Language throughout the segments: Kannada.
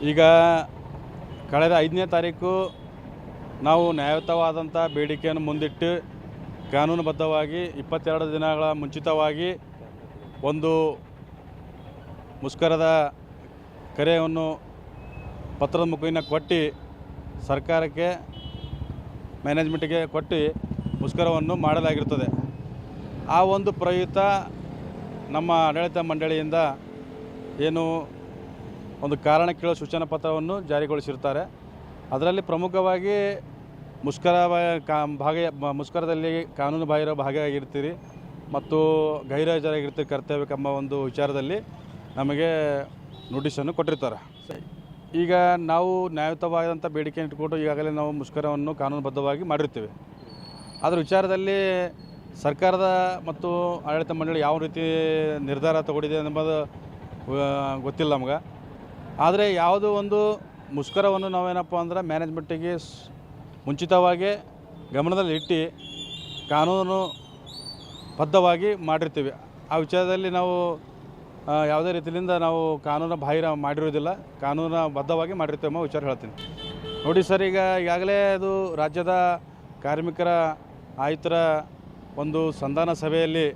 ಈಗ ಕಳೆದ ಐದನೇ ತಾರೀಕು ನಾವು ನ್ಯಾಯಯುತವಾದಂಥ ಬೇಡಿಕೆಯನ್ನು ಮುಂದಿಟ್ಟು ಕಾನೂನುಬದ್ಧವಾಗಿ ಇಪ್ಪತ್ತೆರಡು ದಿನಗಳ ಮುಂಚಿತವಾಗಿ ಒಂದು ಮುಷ್ಕರದ ಕರೆಯನ್ನು ಪತ್ರದ ಮುಖೇನ ಕೊಟ್ಟು ಸರ್ಕಾರಕ್ಕೆ, ಮ್ಯಾನೇಜ್ಮೆಂಟ್ಗೆ ಕೊಟ್ಟು ಮುಷ್ಕರವನ್ನು ಮಾಡಲಾಗಿರುತ್ತದೆ ಆ ಒಂದು ಪ್ರಯುಕ್ತ ನಮ್ಮ ಆಡಳಿತ ಮಂಡಳಿಯಿಂದ ಏನು ಒಂದು ಕಾರಣ ಕೇಳೋ ಸೂಚನಾ ಪತ್ರವನ್ನು ಜಾರಿಗೊಳಿಸಿರ್ತಾರೆ ಅದರಲ್ಲಿ ಪ್ರಮುಖವಾಗಿ ಮುಷ್ಕರ ಕಾ ಭಾಗ ಮುಷ್ಕರದಲ್ಲಿ ಕಾನೂನು ಬಾಹಿರ ಭಾಗಿಯಾಗಿರ್ತೀರಿ ಮತ್ತು ಗೈರಹಾಜರಾಗಿರ್ತೀರಿ ಕರ್ತವ್ಯಕ್ಕೆಂಬ ಒಂದು ವಿಚಾರದಲ್ಲಿ ನಮಗೆ ನೋಟಿಸನ್ನು ಕೊಟ್ಟಿರ್ತಾರೆ. ಈಗ ನಾವು ನ್ಯಾಯಯುತವಾದಂಥ ಬೇಡಿಕೆ ಇಟ್ಕೊಂಡು ಈಗಾಗಲೇ ನಾವು ಮುಷ್ಕರವನ್ನು ಕಾನೂನುಬದ್ಧವಾಗಿ ಮಾಡಿರ್ತೀವಿ ಅದರ ವಿಚಾರದಲ್ಲಿ ಸರ್ಕಾರದ ಮತ್ತು ಆಡಳಿತ ಮಂಡಳಿ ಯಾವ ರೀತಿ ನಿರ್ಧಾರ ತಗೊಂಡಿದೆ ಎಂಬುದು ಗೊತ್ತಿಲ್ಲ ನಮ್ಗೆ. ಆದರೆ ಯಾವುದೋ ಒಂದು ಮುಷ್ಕರವನ್ನು ನಾವೇನಪ್ಪ ಅಂದ್ರೆ ಮ್ಯಾನೇಜ್ಮೆಂಟಿಗೆ ಮುಂಚಿತವಾಗಿ ಗಮನದಲ್ಲಿ ಇಟ್ಟು ಕಾನೂನು ಬದ್ಧವಾಗಿ ಮಾಡಿರ್ತೀವಿ. ಆ ವಿಚಾರದಲ್ಲಿ ನಾವು ಯಾವುದೇ ರೀತಿಯಿಂದ ನಾವು ಕಾನೂನು ಬಾಹಿರ ಮಾಡಿರೋದಿಲ್ಲ ಕಾನೂನು ಬದ್ಧವಾಗಿ ಮಾಡಿರ್ತೇವೆ ಅನ್ನೋ ವಿಚಾರ ಹೇಳ್ತೀನಿ. ನೋಡಿ ಸರ್, ಈಗ ಈಗಾಗಲೇ ಅದು ರಾಜ್ಯದ ಕಾರ್ಮಿಕರ ಆಯುಕ್ತರ ಒಂದು ಸಂಧಾನ ಸಭೆಯಲ್ಲಿ,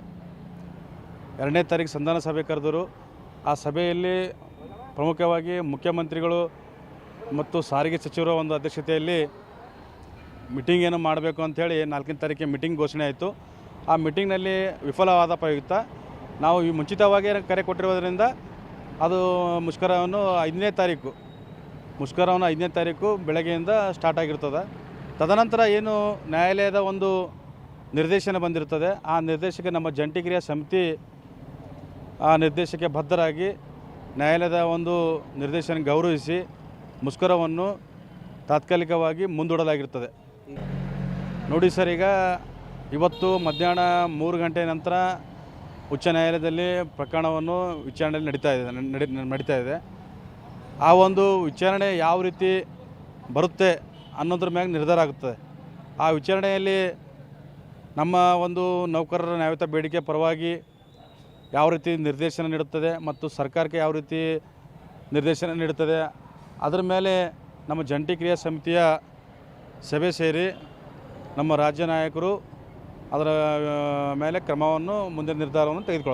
ಎರಡನೇ ತಾರೀಕು ಸಂಧಾನ ಸಭೆ ಕರೆದರು. ಆ ಸಭೆಯಲ್ಲಿ ಪ್ರಮುಖವಾಗಿ ಮುಖ್ಯಮಂತ್ರಿಗಳು ಮತ್ತು ಸಾರಿಗೆ ಸಚಿವರ ಒಂದು ಅಧ್ಯಕ್ಷತೆಯಲ್ಲಿ ಮೀಟಿಂಗ್ ಏನು ಮಾಡಬೇಕು ಅಂಥೇಳಿ ನಾಲ್ಕನೇ ತಾರೀಕಿಗೆ ಮೀಟಿಂಗ್ ಘೋಷಣೆ ಆಯಿತು. ಆ ಮೀಟಿಂಗ್ನಲ್ಲಿ ವಿಫಲವಾದ ಪ್ರಯುಕ್ತ ನಾವು ಈ ಮುಂಚಿತವಾಗಿ ಕರೆ ಕೊಟ್ಟಿರೋದ್ರಿಂದ ಅದು ಮುಷ್ಕರವನ್ನು ಐದನೇ ತಾರೀಕು, ಮುಷ್ಕರವನ್ನು ಐದನೇ ತಾರೀಕು ಬೆಳಗ್ಗೆಯಿಂದ ಸ್ಟಾರ್ಟ್ ಆಗಿರ್ತದೆ. ತದನಂತರ ಏನು ನ್ಯಾಯಾಲಯದ ಒಂದು ನಿರ್ದೇಶನ ಬಂದಿರ್ತದೆ. ಆ ನಿರ್ದೇಶಕ ನಮ್ಮ ಜಂಟಿ ಕ್ರಿಯಾ ಸಮಿತಿ ಆ ನಿರ್ದೇಶಕ್ಕೆ ಬದ್ಧರಾಗಿ ನ್ಯಾಯಾಲಯದ ಒಂದು ನಿರ್ದೇಶನ ಗೌರವಿಸಿ ಮುಷ್ಕರವನ್ನು ತಾತ್ಕಾಲಿಕವಾಗಿ ಮುಂದೂಡಲಾಗಿರ್ತದೆ. ನೋಡಿ ಸರ್, ಈಗ ಇವತ್ತು ಮಧ್ಯಾಹ್ನ ಮೂರು ಗಂಟೆ ನಂತರ ಉಚ್ಚ ನ್ಯಾಯಾಲಯದಲ್ಲಿ ಪ್ರಕರಣವನ್ನು ವಿಚಾರಣೆ ನಡೀತಾ ಇದೆ, ನಡಿ, ನಡೀತಾ ಇದೆ. ಆ ಒಂದು ವಿಚಾರಣೆ ಯಾವ ರೀತಿ ಬರುತ್ತೆ ಅನ್ನೋದ್ರ ಮ್ಯಾಗ ನಿರ್ಧಾರ ಆಗುತ್ತದೆ. ಆ ವಿಚಾರಣೆಯಲ್ಲಿ ನಮ್ಮ ಒಂದು ನೌಕರರ ನ್ಯಾಯಯುತ ಬೇಡಿಕೆ ಪರವಾಗಿ ಯಾವ ರೀತಿ ನಿರ್ದೇಶನ ನೀಡುತ್ತದೆ ಮತ್ತು ಸರ್ಕಾರಕ್ಕೆ ಯಾವ ರೀತಿ ನಿರ್ದೇಶನ ನೀಡುತ್ತದೆ. ಅದರ ಮೇಲೆ ನಮ್ಮ ಜಂಟಿ ಕ್ರಿಯಾ ಸಮಿತಿಯ ಸಭೆ ಸೇರಿ ನಮ್ಮ ರಾಜ್ಯ ನಾಯಕರು ಅದರ ಮೇಲೆ ಕ್ರಮವನ್ನು, ಮುಂದಿನ ನಿರ್ಧಾರವನ್ನು ತೆಗೆದುಕೊಳ್ಳುತ್ತಾರೆ